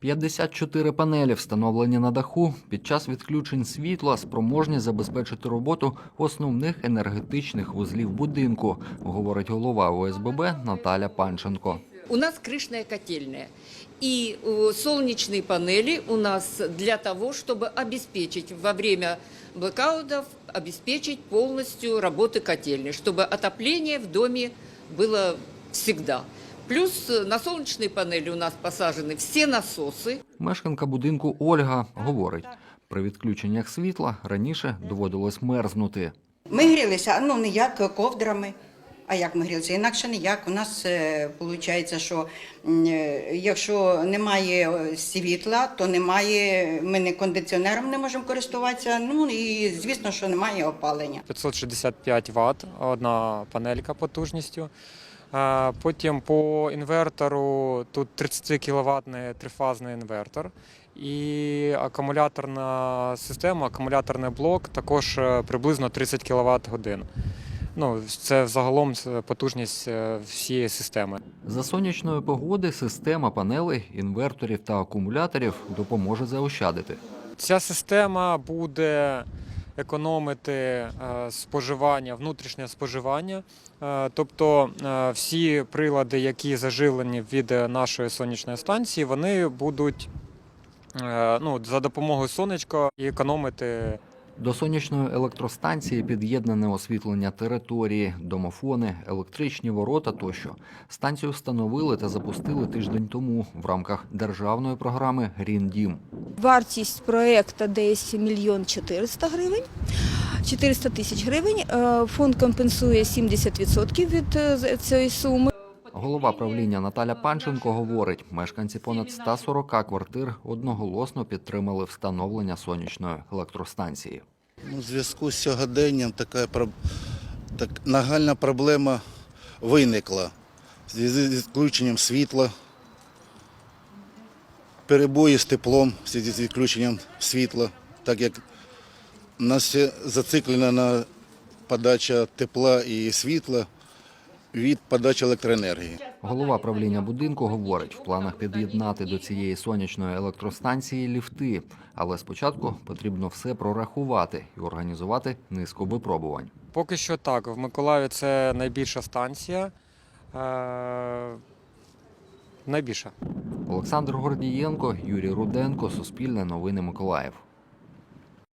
54 панелі встановлені на даху. Під час відключень світла спроможні забезпечити роботу основних енергетичних вузлів будинку, говорить голова ОСББ Наталя Панченко. У нас крышная котельная. И э, солнечные панели у нас для того, чтобы обеспечить во время блэкаутов, обеспечить полностью работы котельной, чтобы отопление в доме было всегда. Плюс э, на солнечные панели у нас посажены все насосы. Мешканка будинку Ольга говорить, при відключеннях світла раніше доводилось мерзнути. Ми грілися, ну не як ковдрами. А як ми грілися? Інакше ніяк. У нас виходить, що м, е, якщо немає е, світла, то немає, ми не кондиціонером не можемо користуватися. Ну і звісно, що немає опалення. 565 Вт, одна панелька потужністю. Потім по інвертору тут 30 кВт трифазний інвертор. І акумуляторна система, акумуляторний блок також е, приблизно 30 кВт годин. Ну, це загалом потужність е, всієї системи. За сонячної погоди система панелей, інверторів та акумуляторів допоможе заощадити. Ця система буде економити е, споживання, внутрішнє споживання. Е, Тобто е, всі прилади, які заживлені від нашої сонячної станції, вони будуть ну, за допомогою сонечка економити До сонячної електростанції під'єднане освітлення території, домофони, електричні ворота тощо. Станцію встановили та запустили тиждень тому в рамках державної програми Green Дім. Вартість проекту десь мільйон 400 гривень. 400 тисяч гривень. Е, Фонд компенсує 70% від е, цієї суми. Голова правління Наталя Панченко говорить, мешканці понад 140 квартир одноголосно підтримали встановлення сонячної електростанції. Ну, У зв'язку з сьогоденням така так, нагальна проблема виникла з відключенням світла, перебої з теплом з відключенням світла, так як нас все зациклено на подача тепла і світла від подачі електроенергії. Голова правління будинку говорить, в планах під'єднати до цієї сонячної електростанції ліфти, але спочатку потрібно все прорахувати і організувати низку випробувань. Поки що так. В Миколаєві це найбільша станція. Е, найбільша. Олександр Гордієнко, Юрій Руденко, Суспільне новини Миколаїв.